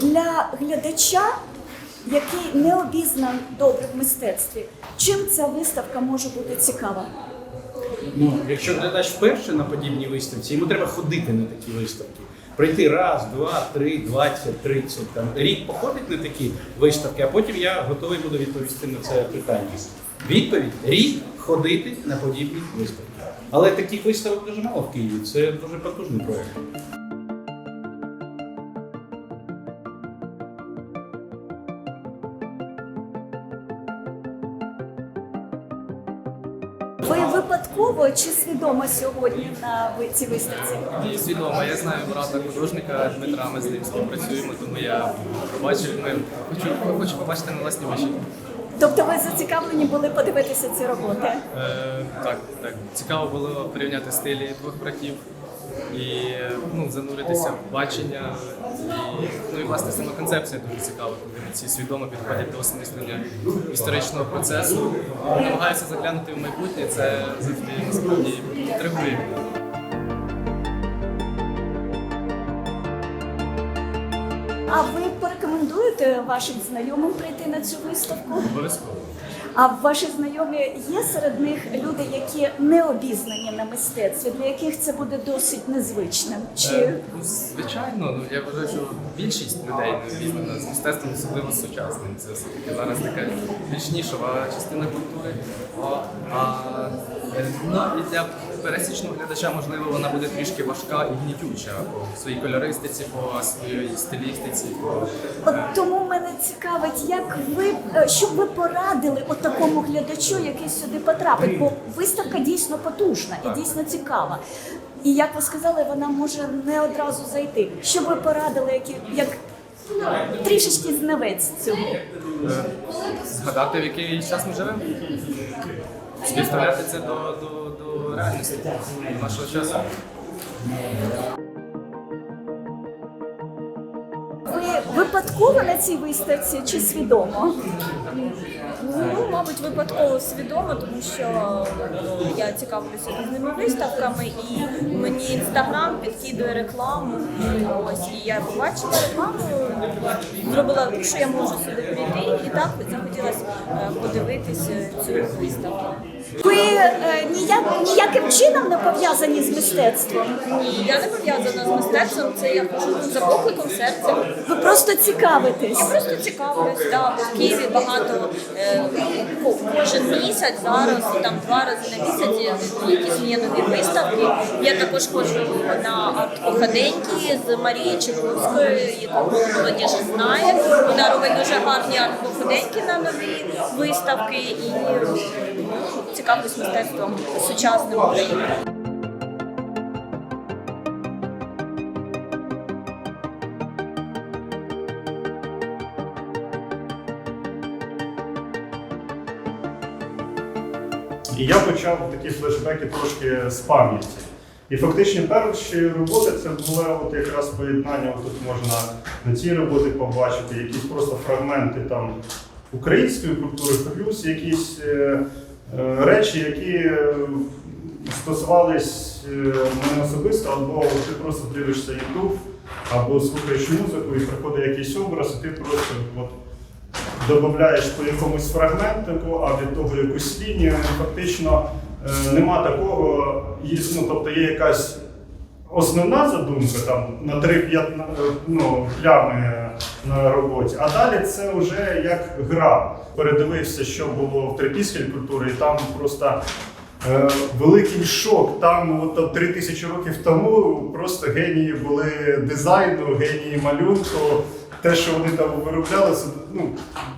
для глядача, який не обізнаний добре в мистецтві, чим ця виставка може бути цікава? Ну, якщо глядач вперше на подібній виставці, йому треба ходити на такі виставки. Прийти раз, два, три, двадцять, тридцять. Там рік походить на такі виставки, а потім я готовий буду відповісти на це питання. Відповідь рік ходити на подібні виставки. Але таких виставок дуже мало в Києві. Це дуже потужний проєкт. Ви випадково чи свідомо сьогодні на цій виставці? Ні, свідомо. Я знаю брата художника Дмитра, ми з ним співпрацюємо, тому я побачив, ми хочу, хочу побачити на власні очі. Тобто ви зацікавлені були подивитися ці роботи? Е, так, так. Цікаво було порівняти стилі двох братів і ну, зануритися в бачення. І, ну і власне сама концепція дуже цікава, коли ці свідомо підходять до осмислення історичного процесу, намагаються заглянути в майбутнє. Це завжди насправді інтригує. А ви порекомендуєте вашим знайомим прийти на цю виставку? Обов'язково. А ваші знайомі є серед них люди, які не обізнані на мистецтві, для яких це буде досить незвичним? Чи Е, ну, Звичайно, ну я вважаю, що більшість людей не обізнана з мистецтвом, особливо сучасним. Це все-таки зараз така більш нішова частина культури. О, а, е, ну, і для пересічного глядача, можливо, вона буде трішки важка і гнітюча по своїй кольористиці, по своїй стилістиці. По, от тому мене цікавить, як ви е, що ви порадили от такому глядачу, який сюди потрапить? Бо виставка дійсно потужна і дійсно цікава. І як ви сказали, вона може не одразу зайти. Що ви порадили, як ну, трішечки знавець цього? Згадати, в який час ми живемо. Співставляти це до, до, до реальності до нашого часу. Ви випадково на цій виставці чи свідомо? Ну, мабуть, випадково свідомо, тому що е, я цікавлюся різними виставками, і мені інстаграм підкидує рекламу. Ось і я побачила рекламу, зробила, що я можу сюди прийти, і так захотілося е, подивитися цю виставку. Ви е, ніяк, ніяким чином не пов'язані з мистецтвом. Ні, я не пов'язана з мистецтвом, це я хожу за покликом серця. Ви просто цікавитесь. Я просто цікавлюсь, да, бо в Києві багато е, ко- кожен місяць зараз там два рази на місяць якісь є нові виставки. Я також ходжу на арт-походеньки з Марією Чекурською, яку молодіж знає. Вона робить дуже гарні арт-походеньки на нові виставки і ну, цікавлюсь мистецтвом сучасним України. І я почав такі флешбеки трошки з пам'яті. І фактично перші роботи це було от якраз поєднання. Тут можна на цій роботі побачити якісь просто фрагменти там української культури, плюс якісь е, речі, які е, стосувались е, мене особисто, або ти просто дивишся YouTube, або слухаєш музику, і приходить якийсь образ, і ти просто от, додаєш по якомусь фрагментику, а від того якусь лінію. Фактично е, нема такого, ну, тобто є якась основна задумка там на 3-5 ну, плями на роботі, а далі це вже як гра. Передивився, що було в трипільській культурі, і там просто. Е, Великий шок. Там три тисячі років тому просто генії були дизайну, генії малюнку. Те, що вони там виробляли, це ну,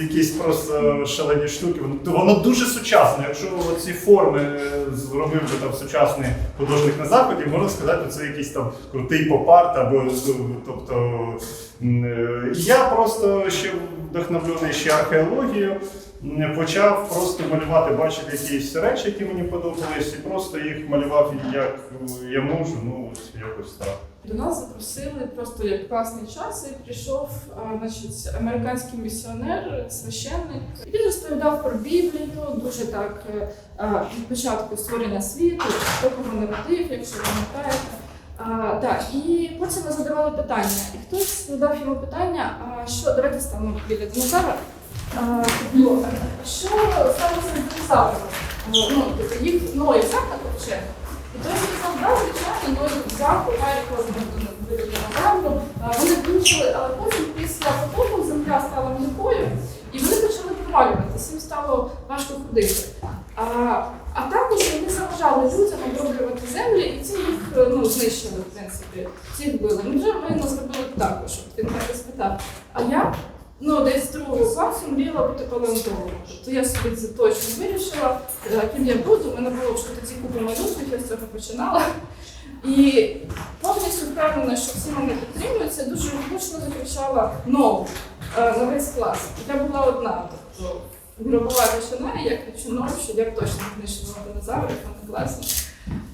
якісь просто шалені штуки. Воно, воно дуже сучасне. Якщо ці форми зробив би там сучасний художник на заході, можна сказати, що це якийсь там крутий поп-арт або ну, тобто. Е, Я просто ще вдохновлений ще археологією. Почав просто малювати, бачив якісь речі, які мені подобались, і просто їх малював як я можу, ну ось якось так. До нас запросили просто як класний час, і прийшов а, значить, американський місіонер, священник. Він розповідав про Біблію, дуже так е, а, від початку створення світу, хто кого народив, якщо пам'ятаєте. Да, і потім ми задавали питання. І хтось задав йому питання, а що давайте станемо біля динозавра. Ну, що сталося з динозаврами? Ну, типу, їх Ной взяв на ковчег. І той сказав, да, звичайно, Ной взяв, поверху біля динозавру. Вони включили, але потім після потопу земля стала м'якою, і вони почали провалюватися, їм стало важко ходити. А також вони заважали людям оброблювати землі, і ці їх ну, знищили, в принципі, ці вбили. Ми вже ми зробили також. От Він і спитав. А я ну, десь другого класу мріяла бути палеонтологом. Тобто я собі це точно вирішила, е, ким я буду. У мене було вже тоді купа малюнків, я з цього починала. І повністю впевнена, що всі мене підтримують, це дуже гучно закричала «No!» е, на весь клас. Я була одна. Тобто гробова речина, як речиною, що я точно знищила динозаврів, вони класні.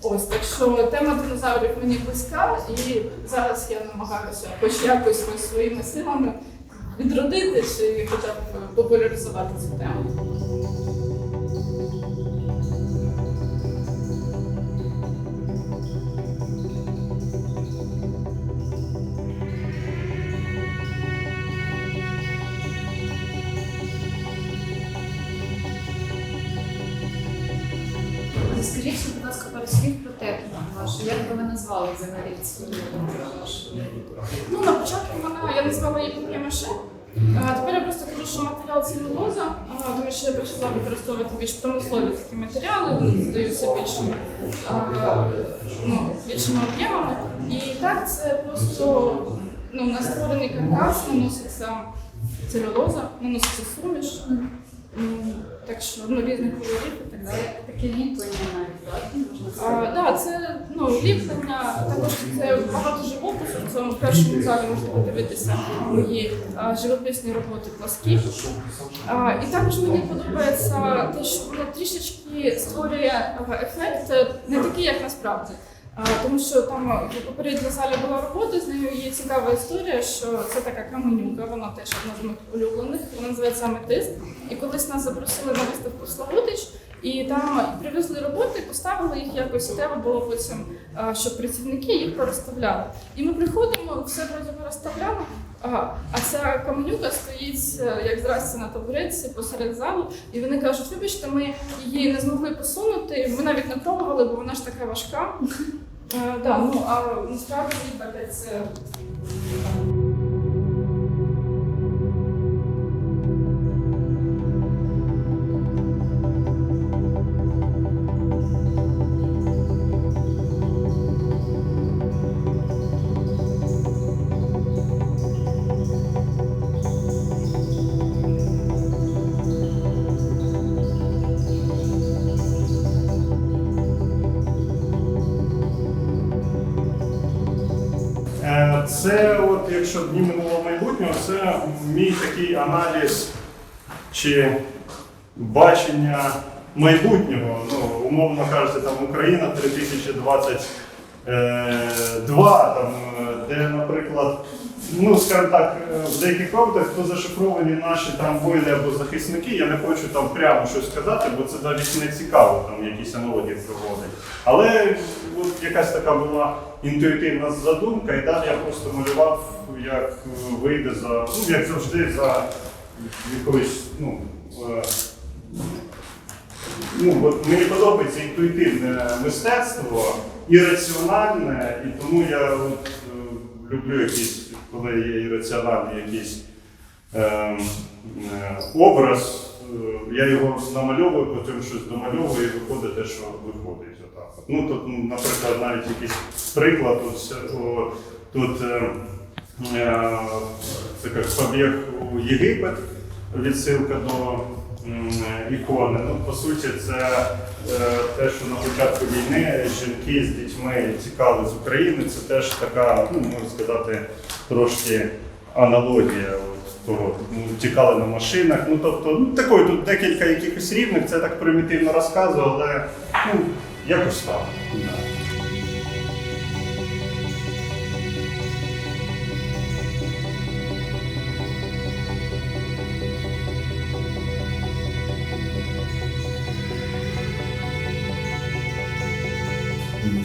Ось так що тема динозаврів мені близька, і зараз я намагаюся хоч якось своїми силами відродити чи хоча б популяризувати цю тему. Вашу. Як би ви назвали взагалі цю? Ну, на початку вона, я назвала її пап'ємаше. А тепер я просто кажу, що матеріал целюлоза, тому що я почала використовувати більш промислові такі матеріали, вони здаються більшими, ну, більшими об'ємами. І так це просто ну, на каркас наноситься целюлоза, наноситься суміш. М, Так що ну, різних кольорів і так далі. Таке ліплення навіть, так? Можна сказати. да, це ну, ліплення, також це багато живопису. В цьому першому залі можна подивитися мої а, живописні роботи пласкі. А, і також мені подобається те, що воно трішечки створює а, ефект е, не такий, як насправді. Тому що там а, в попередній залі була робота, з нею є цікава історія, що це така каменюка, вона теж одна з моїх улюблених, вона називається аметист. І колись нас запросили на виставку Славутич, і там привезли роботи, поставили їх якось, треба було потім, щоб працівники їх порозставляли. І ми приходимо, все вроді розставляли, а, ця каменюка стоїть е, як здрасті на табуретці посеред залу, і вони кажуть, вибачте, ми її не змогли посунути, ми навіть не пробували, бо вона ж така важка. Е, да, ну, а насправді це Це, от, якщо дні минулого майбутнього, це мій такий аналіз чи бачення майбутнього. Ну, умовно кажучи, там Україна 3022, там, е, де, наприклад, ну, скажімо так, е, в деяких роботах, то зашифровані наші там воїни або захисники, я не хочу там прямо щось сказати, бо це навіть не цікаво, там якісь аналогії проводить. Але от якась така була інтуїтивна задумка, і далі я просто малював, як е, вийде за, ну, як завжди, за якоюсь, ну, е, ну, от мені подобається інтуїтивне мистецтво, ірраціональне, і тому я от, люблю якісь, коли є ірраціональний якийсь е, е, образ, е, я його намальовую, потім щось домальовую і виходить те, що виходить. Отак. Ну, тут, наприклад, навіть якийсь приклад, тут, о, тут е, е, це як побіг у Єгипет, відсилка до ікони. Ну, по суті, це е, те, що на початку війни жінки з дітьми тікали з України. Це теж така, ну можна сказати, трошки аналогія того. Ну, тікали на машинах. Ну тобто, ну такої тут декілька якихось рівних, це так примітивно розказую, але ну, якось так.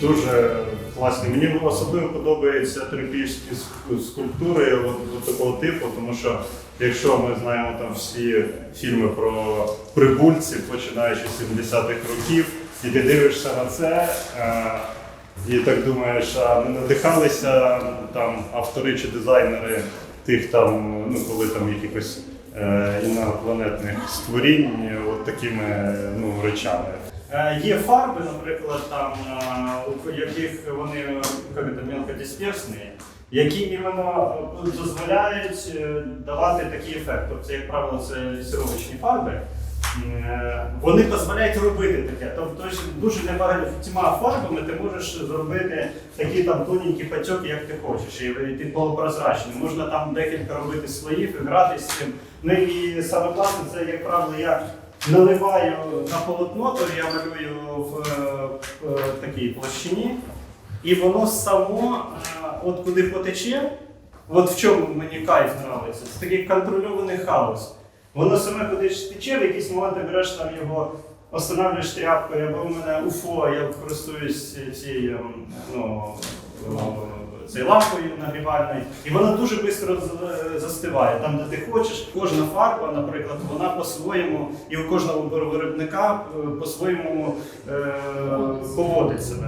Дуже Власне, мені особливо подобаються трипільські скульптури от, такого типу, тому що якщо ми знаємо там всі фільми про прибульців, починаючи з 70-х років, і ти дивишся на це. Е, і так думаєш, а не надихалися там автори чи дизайнери тих там, ну коли там якихось е, інопланетних створінь, от такими ну, речами. Е, є фарби, наприклад, там, е, у яких вони це, мелкодисперсні, які іменно е, дозволяють е, давати такий ефект. Тобто, як правило, це сировочні фарби. Е, Вони дозволяють робити таке. Тобто дуже небагатьма фарбами ти можеш зробити такі там тоненькі патьоки, як ти хочеш, і ти полупрозрачний. Можна там декілька робити слоїв і гратися з цим. Ну і саме класне, це як правило, я наливаю на полотно, то я малюю в, е, е, такій площині, і воно само, е, от куди потече, от в чому мені кайф подобається, це такий контрольований хаос. Воно саме куди тече, в якийсь момент ти береш там його, останавливаєш тряпкою, або в мене УФО, я користуюсь цією ну, цією лампою нагрівальною, і вона дуже швидко застиває. Там, де ти хочеш, кожна фарба, наприклад, вона по-своєму, і у кожного виробника е, по-своєму е, поводить себе.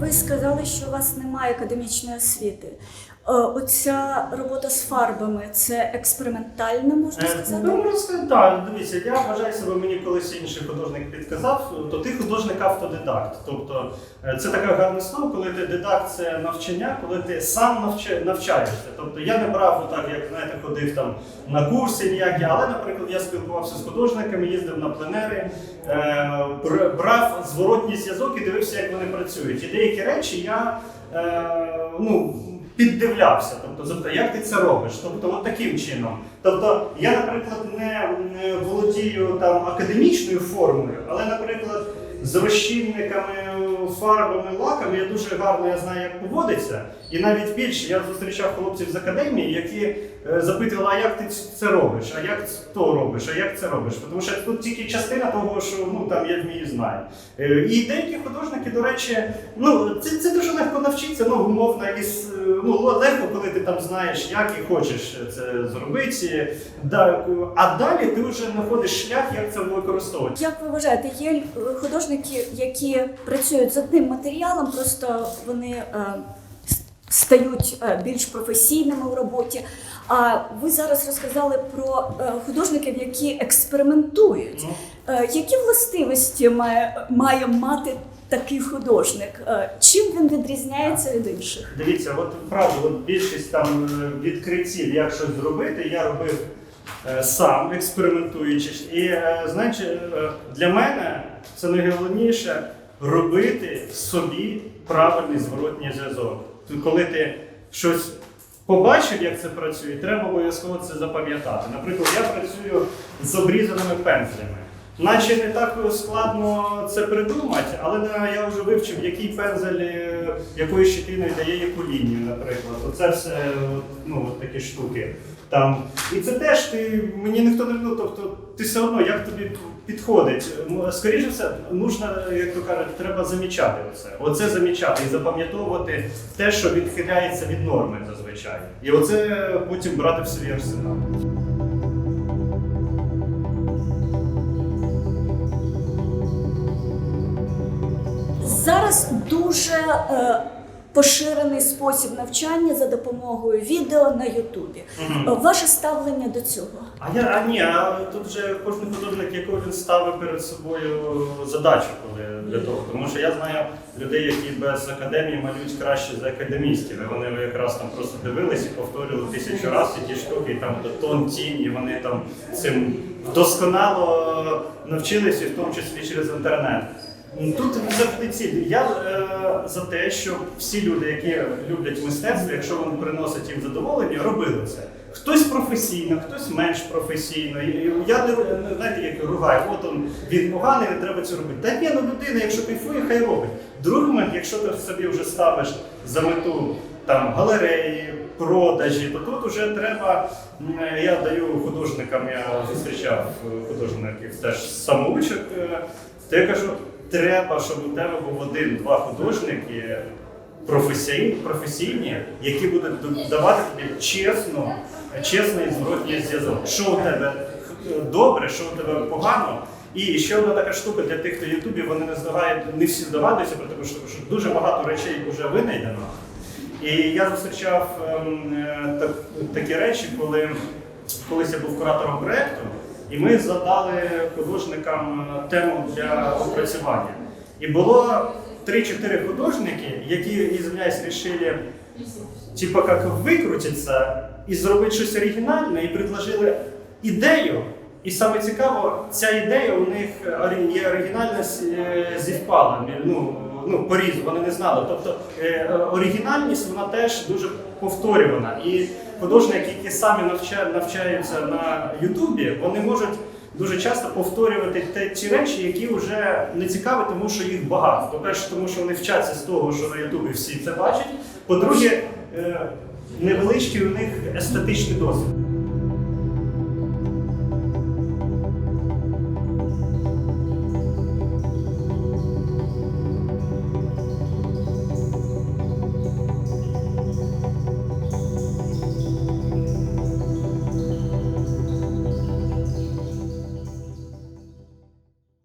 Ви сказали, що у вас немає академічної освіти. Е, Оця робота з фарбами це експериментальна, можна Е, сказати? Ну, сказати, так. Дивіться, я вважаю себе, мені колись інший художник підказав, то ти художник автодидакт. Тобто е, це таке гарне слово, коли ти дидакт це навчання, коли ти сам навча- навчаєшся. Тобто я не брав отак, як знаєте, ходив там на курси ніякі, але, наприклад, я спілкувався з художниками, їздив на пленери, бр- брав зворотній зв'язок і дивився, як вони працюють. І деякі речі я ну, піддивлявся. Тобто, тобто, як ти це робиш? Тобто, от таким чином. Тобто, я, наприклад, не володію там академічною формою, але, наприклад, з розчинниками, фарбами, лаками я дуже гарно я знаю, як поводиться. І навіть більше я зустрічав хлопців з академії, які е, запитували, а як ти це робиш, а як то робиш, а як це робиш? Тому що тут тільки частина того, що ну там я вмію знаю. Е, І деякі художники, до речі, ну це, це дуже легко навчитися, ну умовно, із ну легко, коли ти там знаєш, як і хочеш це зробити. А далі ти вже знаходиш шлях, як це використовувати. Як ви вважаєте, є е, художники, які працюють з одним матеріалом, просто вони е, стають е, більш професійними у роботі. А ви зараз розказали про е, художників, які експериментують. Ну. Які властивості має, має мати такий художник? Чим він відрізняється від інших? Дивіться, от правда, от більшість там відкриттів, як щось зробити, я робив сам, експериментуючи. І знаєте, е, для мене це найголовніше робити собі правильний зворотній зв'язок. Коли ти щось побачив, як це працює, треба обов'язково це запам'ятати. Наприклад, я працюю з обрізаними пензлями. Наче не так складно це придумати, але я вже вивчив, який пензель е, якою щетиною дає яку лінію, наприклад. Оце все ну, такі штуки. Там. І це теж ти, мені ніхто не ну, тобто ти все одно, як тобі підходить. Скоріше все, нужно, як то кажуть, треба замічати оце. Оце замічати і запам'ятовувати те, що відхиляється від норми зазвичай. І оце потім брати в свій арсенал. Зараз дуже е, поширений спосіб навчання за допомогою відео на Ютубі. Е, Ваше ставлення до цього? А я а ні, а тут вже кожен художник, яку він ставить перед собою задачу, коли для того. Тому що я знаю людей, які без академії малюють краще за академістів. І вони якраз там просто дивились і повторювали тисячу разів ті штуки, і там тон тінь, і вони там цим досконало навчилися, в тому числі через інтернет. Тут завжди ціль. Я е, за те, щоб всі люди, які люблять мистецтво, якщо воно приносить їм задоволення, робили це. Хтось професійно, хтось менш професійно. Я не знаєте, як ругаю, от он він поганий, не треба це робити. Та ні, ну людина, якщо кайфує, хай робить. Другий момент, якщо ти собі вже ставиш за мету там галереї, продажі, то тут вже треба. Я даю художникам, я зустрічав е, художників теж самоучок. е, То я кажу, треба, щоб у тебе був один-два художники професійні, які будуть давати тобі чесно, чесний зворотній зв'язок. Що у тебе добре, що у тебе погано. І ще одна така штука для тих, хто в Ютубі, вони не здогають, не всі здогадуються, про те, що дуже багато речей вже винайдено. І я зустрічав ем, е, так, такі речі, коли колись я був куратором проєкту, і ми задали художникам е, тему для опрацювання. І було 3-4 художники, які, извиняюсь, вирішили, типа как викрутитися і зробити щось оригінальне, і предложили ідею. І саме цікаво, ця ідея у них є оригінальна е, зі впалами. Ну, ну, поріз, вони не знали. Тобто е, е, оригінальність вона теж дуже повторювана. І художники, які самі навча- навчаються на Ютубі, вони можуть дуже часто повторювати те, ті речі, які вже не цікаві, тому що їх багато. По-перше, тому що вони вчаться з того, що на Ютубі всі це бачать. По-друге, е, невеличкий у них естетичний досвід.